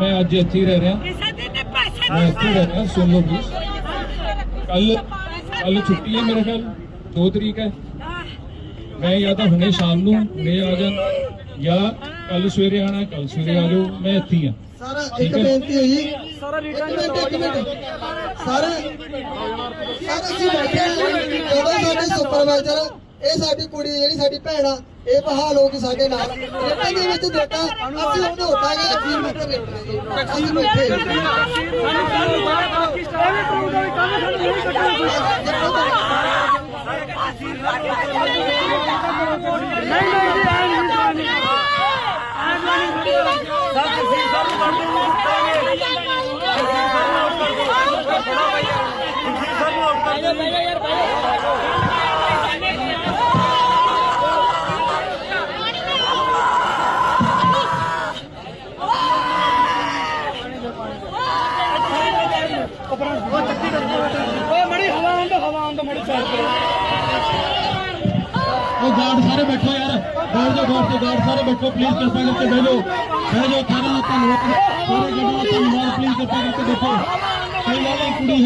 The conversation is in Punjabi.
ਮੈਂ ਅੱਜ ਇੱਥੇ ਹੀ ਰਹਿ ਰਿਹਾ। ਮੈਂ ਇੱਥੇ ਹੀ ਰਹਿ ਰਿਹਾ ਸੁਣ ਲਓ ਪਲੀਜ਼ ਕੱਲ ਕੱਲ ਛੁੱਟੀ ਹੈ ਮੇਰੇ ਖਿਆਲ। 2 ਤਰੀਕ ਹੈ। ਮੈਂ ਜਾਂ ਤਾਂ ਹੁਣੇ ਸ਼ਾਮ ਨੂੰ ਹੁਣੇ ਆ ਜਾ ਜਾਂ ਕੱਲ ਸਵੇਰੇ ਆਣਾ ਕੱਲ ਸਵੇਰੇ ਆ ਜਾਓ। ਮੈਂ ਇੱਥੇ ਹੀ ਆ ਸਾਰਾ ਇੱਕ। ਬੇਨਤੀ ਹੋਈ ਸਾਰਾ ਰਿਟਰਨ ਇੱਕ ਮਿੰਟ ਸਾਰੇ ਸਾਰੇ ਅਸੀਂ ਬੈਠੇ ਜਦੋਂ ਸਾਡੇ ਸੁਪਰਵਾਈਜ਼ਰ ਇਹ ਸਾਡੀ ਕੁੜੀ ਜਿਹੜੀ ਸਾਡੀ ਭੈਣ ਆ ਇਹ ਬਹਾਲ ਹੋ ਗਈ ਸਾਡੇ ਨਾਲ ਰਿਟਰਨ ਦੇ ਵਿੱਚ ਦਿੱਤਾ ਅਸੀਂ ਉਹਨੂੰ ਹੋਟਾਂਗੇ ਅਸੀਂ ਮਿੱਤਰ ਰਿਟਰਨ ਅਸੀਂ ਬੈਠੇ ਹਾਂ। ਉਹ ਗਾਰਡ ਸਾਰੇ ਬੈਠੋ ਯਾਰ। ਗਾਰਡ ਦੇ ਗਾਰਡ ਤੇ ਗਾਰਡ ਸਾਰੇ ਬੈਠੋ ਪਲੀਜ਼ ਕਿਰਪਾ ਕਰਕੇ ਬਹਿ ਜਾਓ। ਬਹਿ ਜਾਓ, ਸਾਰਾ ਧੰਨਵਾਦ। ਸਾਰੇ ਗੱਡੀ ਦਾ ਧੰਨਵਾਦ ਪਲੀਜ਼ ਕਿਰਪਾ ਕਰਕੇ ਬੈਠੋ। ਕੋਈ ਗੱਲ ਨਹੀਂ ਕੁੜੀ